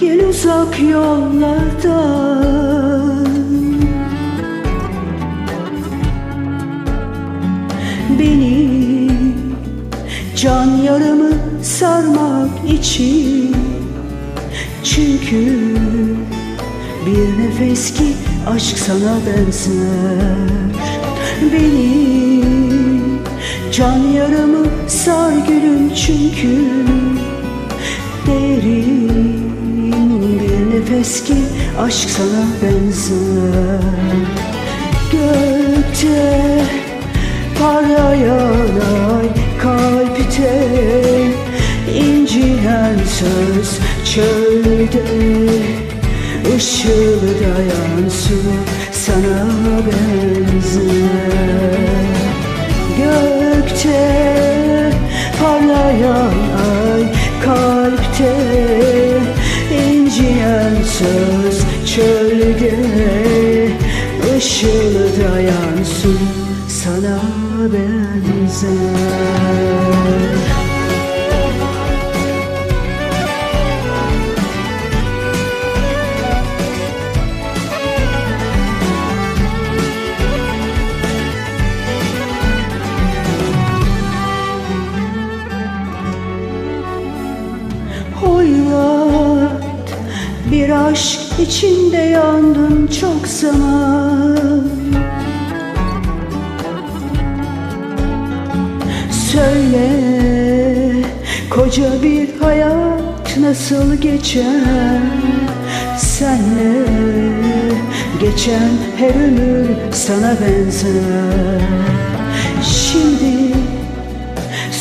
gel uzak yollardan. Beni can yaramı sarmak için Çünkü bir nefes ki aşk sana benzer. Beni can yaramı sar gülüm çünkü bir nefes ki aşk sana benzer. Gökte parlayan ay kalpte incinen söz çölde. Işıldayan su sana benzer ışıldayan su sana benzer. Hoyrat bir aşk içinde yandım çok zaman Söyle koca bir hayat nasıl geçer? Senle geçen her ömür sana benzer. Şimdi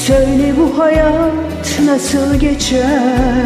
Söyle bu hayat nasıl geçer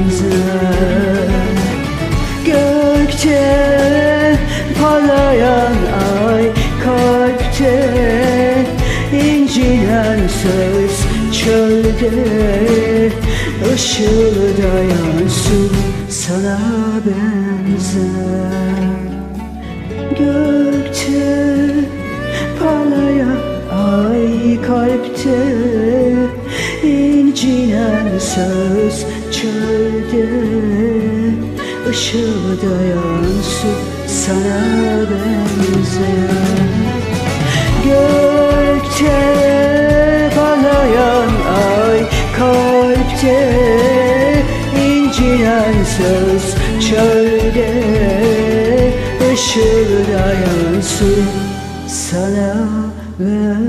söz çölde ışıldayan su sana benzer. Gökte parlayan ay kalpte incinen söz çölde ışıldayan su sana benzer incinen söz. Çölde ışıldayan su sana benzer